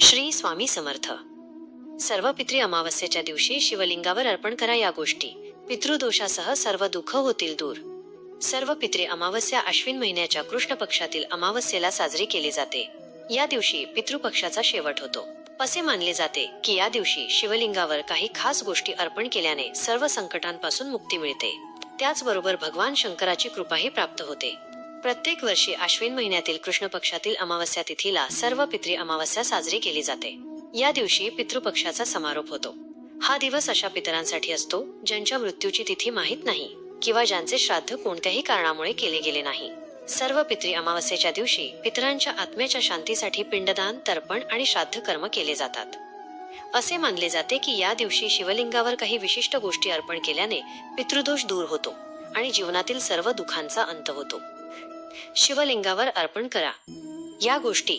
श्री स्वामी समर्थ. सर्व पित्री अमावस्येच्या दिवशी शिवलिंगावर अर्पण करा या गोष्टी. पितृदोषासह सर्व दुःख होतील दूर. सर्व पित्री अमावस्या अश्विन महिन्याच्या कृष्ण पक्षातील अमावस्येला साजरी केली जाते. या दिवशी पितृपक्षाचा शेवट होतो. असे मानले जाते की या दिवशी शिवलिंगावर काही खास गोष्टी अर्पण केल्याने सर्व संकटांपासून मुक्ती मिळते. त्याचबरोबर भगवान शंकराची कृपाही प्राप्त होते. प्रत्येक वर्षी आश्विन महिन्यातील कृष्ण पक्षातील अमावस्या तिथीला सर्व पित्री अमावस्या साजरी केली जाते. या दिवशी पितृपक्षाचा समारोप होतो. हा दिवस अशा पितरांसाठी असतो ज्यांच्या मृत्यूची तिथी माहीत नाही किंवा ज्यांचे श्राद्ध कोणत्याही कारणामुळे केले गेले नाही. सर्व पित्री अमावस्येच्या दिवशी पितरांच्या आत्म्याच्या शांतीसाठी पिंडदान तर्पण आणि श्राद्ध कर्म केले जातात. असे मानले जाते की या दिवशी शिवलिंगावर काही विशिष्ट गोष्टी अर्पण केल्याने पितृदोष दूर होतो आणि जीवनातील सर्व दुःखांचा अंत होतो. शिवलिंगावर अर्पण करा. या गोष्टी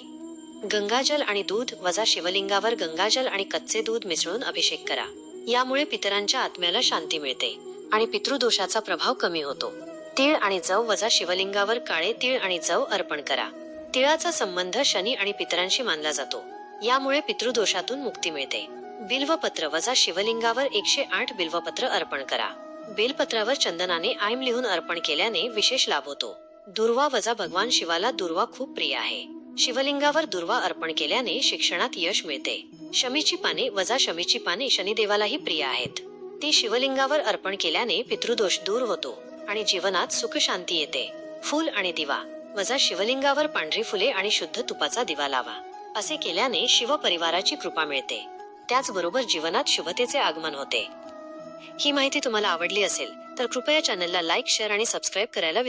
गंगाजल आणि दूध वजा शिवलिंगावर गंगाजल आणि कच्चे दूध मिसळून अभिषेक करा. यामुळे पितरांच्या आत्म्याला शांती मिळते आणि पितृदोषाचा प्रभाव कमी होतो. तीळ आणि जव वजा शिवलिंगावर काळे तीळ आणि जव अर्पण करा. तिळाचा संबंध शनी आणि पितरांशी मानला जातो. यामुळे पितृदोषातून मुक्ती मिळते. बिल्वपत्र वजा शिवलिंगावर एकशे आठ बिल्वपत्र अर्पण करा. बेलपत्रावर चंदनाने आयम लिहून अर्पण केल्याने विशेष लाभ होतो. दुर्वा वजा भगवान शिवाला दुर्वा खूप प्रिय आहे. शिवलिंगावर दुर्वा अर्पण केल्याने शिक्षणात यश मिळते. शमीची पाने वजा शमीची पाने शनिदेवालाही प्रिय आहेत. ती शिवलिंगावर अर्पण केल्याने पितृदोष दूर होतो आणि जीवनात सुख शांती येते. फूल आणि दिवा वजा शिवलिंगावर पांढरी फुले आणि शुद्ध तुपाचा दिवा लावा. असे केल्याने शिव परिवाराची कृपा मिळते. त्याचबरोबर जीवनात शुभतेचे आगमन होते. ही माहिती तुम्हाला आवडली असेल तर कृपया चॅनलला लाईक शेअर आणि सबस्क्राईब करायला